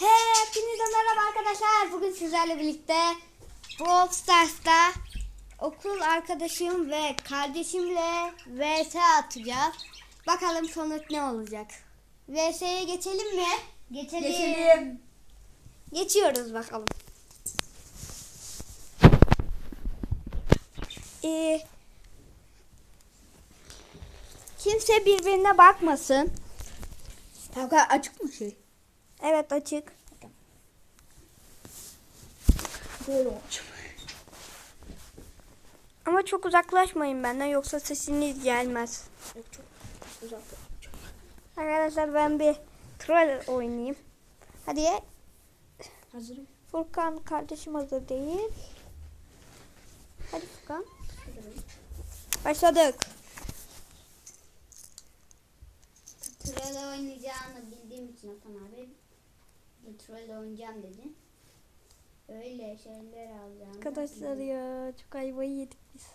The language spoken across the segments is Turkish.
Hepinize merhaba arkadaşlar. Bugün sizlerle birlikte Brawl Stars'ta okul arkadaşım ve kardeşimle VS atacağız. Bakalım sonuç ne olacak. VS'ye geçelim mi? Geçelim. Geçelim. Geçiyoruz bakalım. Ee, kimse birbirine bakmasın. Kanka açık mı şey? Evet açık. Böyle. Ama çok uzaklaşmayın benden yoksa sesiniz gelmez. Yok çok. Arkadaşlar ben bir troll oynayayım. Hadi Hazırım. Furkan kardeşim hazır değil. Hadi Furkan. Başladık. Troll oynayacağını bildiğim için Hasan abi troll oynayacağım dedi. Öyle şeyler alacağım. Arkadaşlar ya çok ayvayı yedik biz.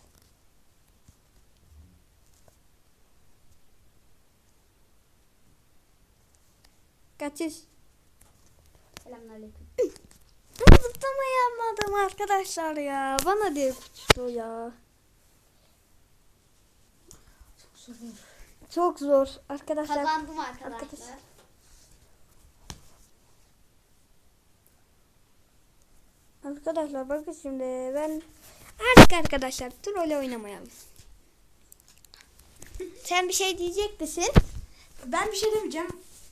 Kaçış. Selamünaleyküm. Ama zıplama yapmadım arkadaşlar ya. Bana diye kuçtu ya. Çok zor. Çok zor arkadaşlar. Kazandım arkadaşlar. Arkadaşlar. Arkadaşlar bakın şimdi ben artık arkadaşlar troll oynamayalım. Sen bir şey diyecek misin? Ben bir şey demeyeceğim.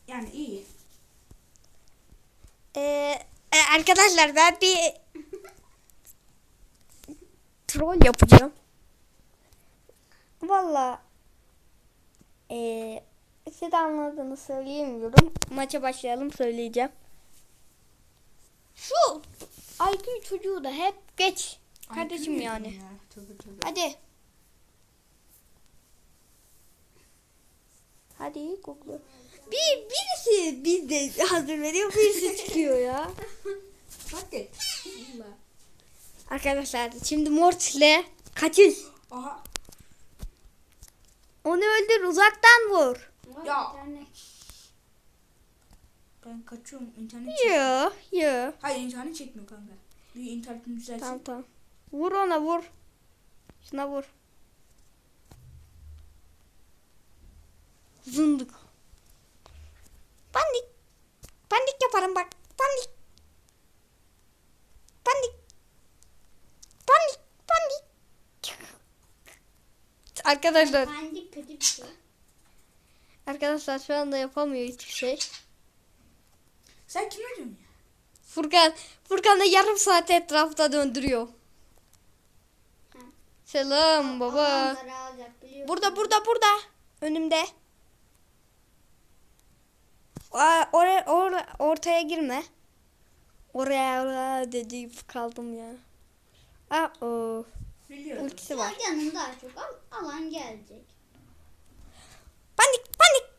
Yani iyi. Ee, e, arkadaşlar ben bir troll yapacağım. Valla ee, size de anladığını söyleyemiyorum. Maça başlayalım söyleyeceğim. Şu IQ çocuğu da hep geç. Kardeşim Ay, yani. Ya. Tövbe tövbe. Hadi. Hadi koklu. Bir birisi bizde hazır veriyor, birisi çıkıyor ya. Hadi. Arkadaşlar şimdi Mortis'le kaçış. Aha. Onu öldür uzaktan vur. Ya. Ben kaçıyorum. İnternet çek- Yo yo. Hayır internet çekmiyor kanka. Bir internetin düzelsin. Tamam tamam. Vur ona vur. Şuna vur. Zındık. Pandik. Pandik yaparım bak. Pandik. Pandik. Pandik. Pandik. Arkadaşlar. Pandik kötü bir şey. Arkadaşlar şu anda yapamıyor hiçbir şey. Sen kime diyorsun ya? Furkan, Furkan da yarım saat etrafta döndürüyor. Ha. Selam baba. Alacak. Burada burada burada. Önümde. Aa, oraya or, ortaya girme. Oraya oraya dedi kaldım ya. Aa o Biliyorum. ultisi var. Daha çok al, alan gelecek. Panik panik.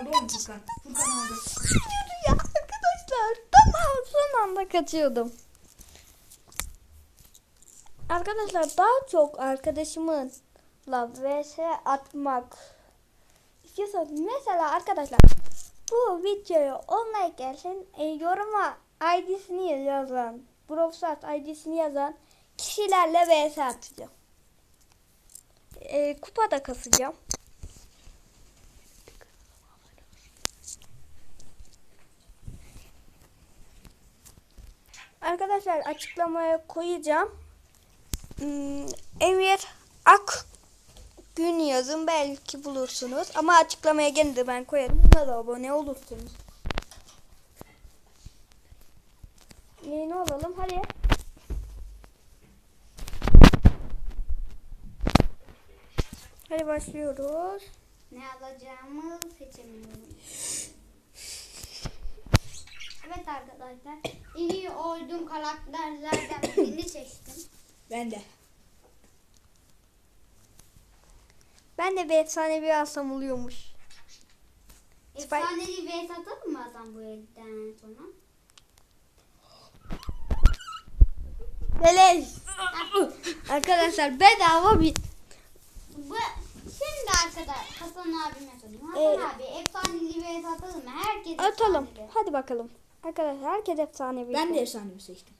Aldı onu Furkan. Furkan aldı. Kaçıyordu ya arkadaşlar. Tamam son anda kaçıyordum. Arkadaşlar daha çok arkadaşımınla vs atmak istiyorsanız mesela arkadaşlar bu videoya olmaya gelsin e, yoruma ID'sini yazan Stars ID'sini yazan kişilerle vs atacağım. E, kupa da kasacağım. Arkadaşlar açıklamaya koyacağım. Hmm, Emir Ak gün yazın belki bulursunuz. Ama açıklamaya gene de ben koyarım. Buna da abone olursunuz. Yeni olalım hadi. Hadi başlıyoruz. Ne alacağımı seçemiyorum. Evet arkadaşlar. İyi olduğum karakterlerden birini seçtim. Ben de. Ben de bir efsanevi alsam oluyormuş. Efsanevi vs atalım mı Hasan bu elden sonra? Beleş. Arkadaşlar bedava bir Bu şimdi arkadaşlar Hasan abime sorayım. Hasan Ee, abi efsanevi vs atalım mı? Herkes herkes Atalım. efsanevi. Hadi bakalım. Arkadaşlar herkes efsanevi. Ben de efsanevi seçtim.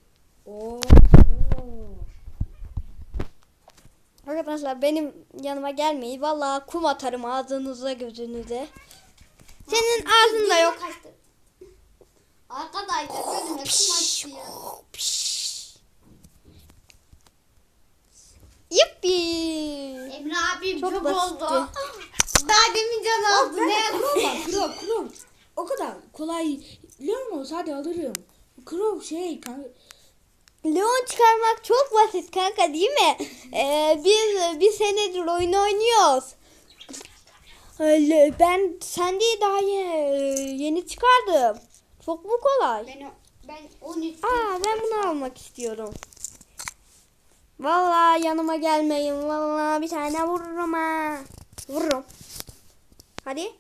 Oo. Arkadaşlar benim yanıma gelmeyin. Vallahi kum atarım ağzınıza gözünüze. Senin ağzında yok. Kaçtı. Arkadaşlar gözüme kum açtı ya. Yippi. Emre abim Çok çok, oldu. Daha demin can aldı. Ne Crow var. Crow. O kadar kolay. Leon hadi alırım. Crow şey kanka. Leon çıkarmak çok basit kanka değil mi? Ee, biz bir senedir oyun oynuyoruz. Öyle, ben sen değil daha ye- yeni çıkardım. Çok mu kolay? Ben, o- ben 13 Aa ben bunu almak istiyorum. Vallahi yanıma gelmeyin. Vallahi bir tane vururum ha. Vururum. Hadi.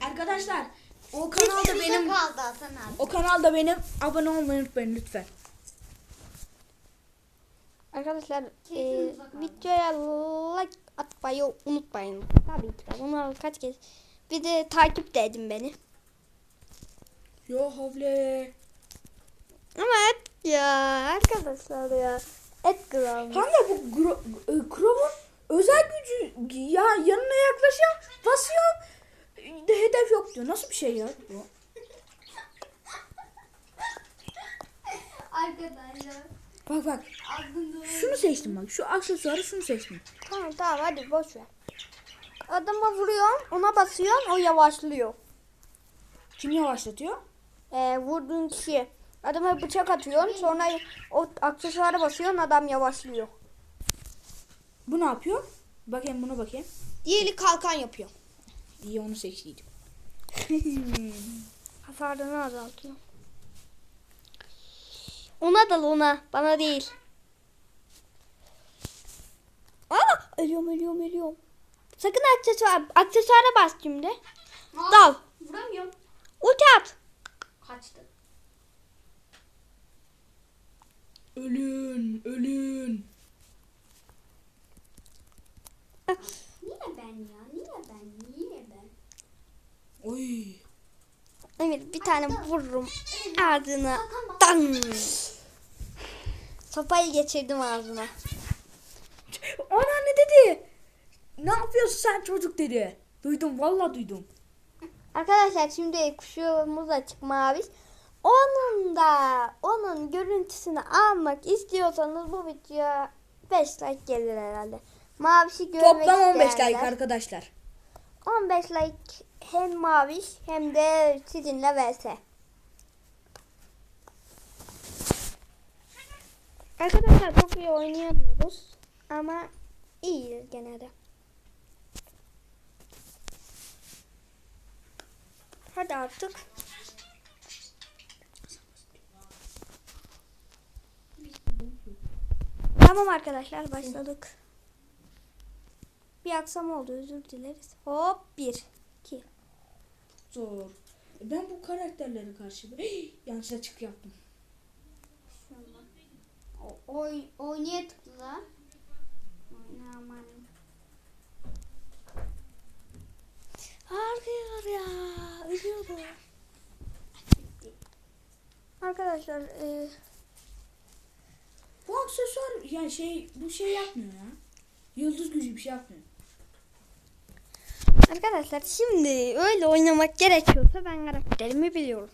Arkadaşlar o kanalda Bize benim kaldı Hasan abi. o kanalda benim abone olmayı unutmayın lütfen. Arkadaşlar e, videoya like atmayı unutmayın. Tabii ki. Bunu kaç kez. Bir de takip de edin beni. Yo havle. Ama et ya arkadaşlar ya. Et gram. Kanka bu Gro- Crow'un özel gücü ya yanına yaklaşıyorum basıyorum de hedef yok diyor. Nasıl bir şey ya bu? Arkadaşlar. Bak bak şunu seçtim bak şu aksesuarı şunu seçtim. Tamam tamam hadi boş ver. Adama vuruyorsun ona basıyorsun o yavaşlıyor. Kim yavaşlatıyor? Ee, vurduğun kişi. Adama bıçak atıyorsun sonra o aksesuara basıyorsun adam yavaşlıyor. Bu ne yapıyor? Bakayım buna bakayım. Diğeri kalkan yapıyor. İyi onu seçtiydim. Hasarını azaltıyor. Ona dal ona. Bana değil. Aa, ölüyorum ölüyorum ölüyorum. Sakın aksesuar, aksesuara bas şimdi. Dal. Vuramıyorum. Ulti at. Kaçtı. ölün, ölün. Niye ben ya? Niye ben? Niye ben? Oy. Bir tane vururum ağzına. Dan. Sopayı geçirdim ağzına. Ana ne dedi? Ne yapıyorsun sen çocuk dedi. Duydum vallahi duydum. Arkadaşlar şimdi kuşumuz açık mavi. Onun da onun görüntüsünü almak istiyorsanız bu videoya 5 like gelir herhalde. Mavişi görmek Toplam 15 like isteyenler, arkadaşlar. 15 like hem maviş hem de sizinle vs. Arkadaşlar çok iyi oynayamıyoruz ama iyiyiz gene de. Hadi artık. Tamam arkadaşlar başladık. Bir aksam oldu özür dileriz. Hop bir. İki. Zor. E Ben bu karakterlere karşı Hey, yanlış açık yaptım. Şuna. O, oy, oynaya tıkla lan. Oynaman. Ağrıyor ya. Ölüyorum. Arkadaşlar e, Bu aksesuar yani şey bu şey yapmıyor ya. Yıldız gücü bir şey yapmıyor. Arkadaşlar şimdi öyle oynamak gerekiyorsa ben karakterimi biliyorum.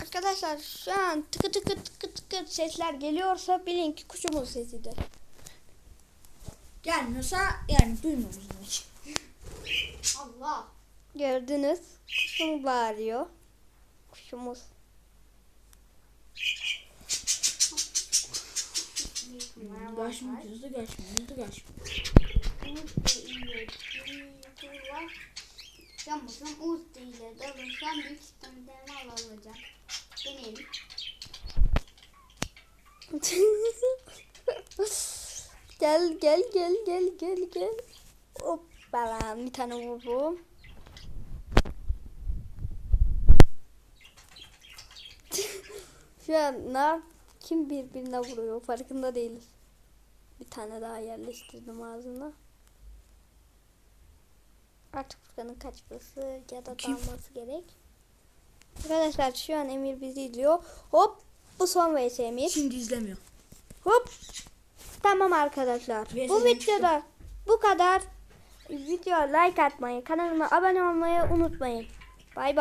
Arkadaşlar şu an tıkı tıkı tıkı tıkı sesler geliyorsa bilin ki kuşumun sesidir. Gelmiyorsa yani duymuyoruz hiç. Allah. Gördünüz. Kuşum bağırıyor. Kuşumuz. Kaçma hızlı kaçma hızlı kaçma. Camusam Uğuz değil. Dalırsam büyük sistemden alacağım. Deneyelim. gel gel gel gel gel gel. Hoppala bir tane vurdum. Şu an ne Kim birbirine vuruyor farkında değiliz. Bir tane daha yerleştirdim ağzına. Artık Furkan'ın kaçması ya da Kim? dalması gerek. Arkadaşlar şu an Emir bizi izliyor. Hop bu son vs Emir. Şimdi izlemiyor. Hop. Tamam arkadaşlar. VS'den bu videoda bu kadar. Videoya like atmayı, kanalıma abone olmayı unutmayın. Bay bay.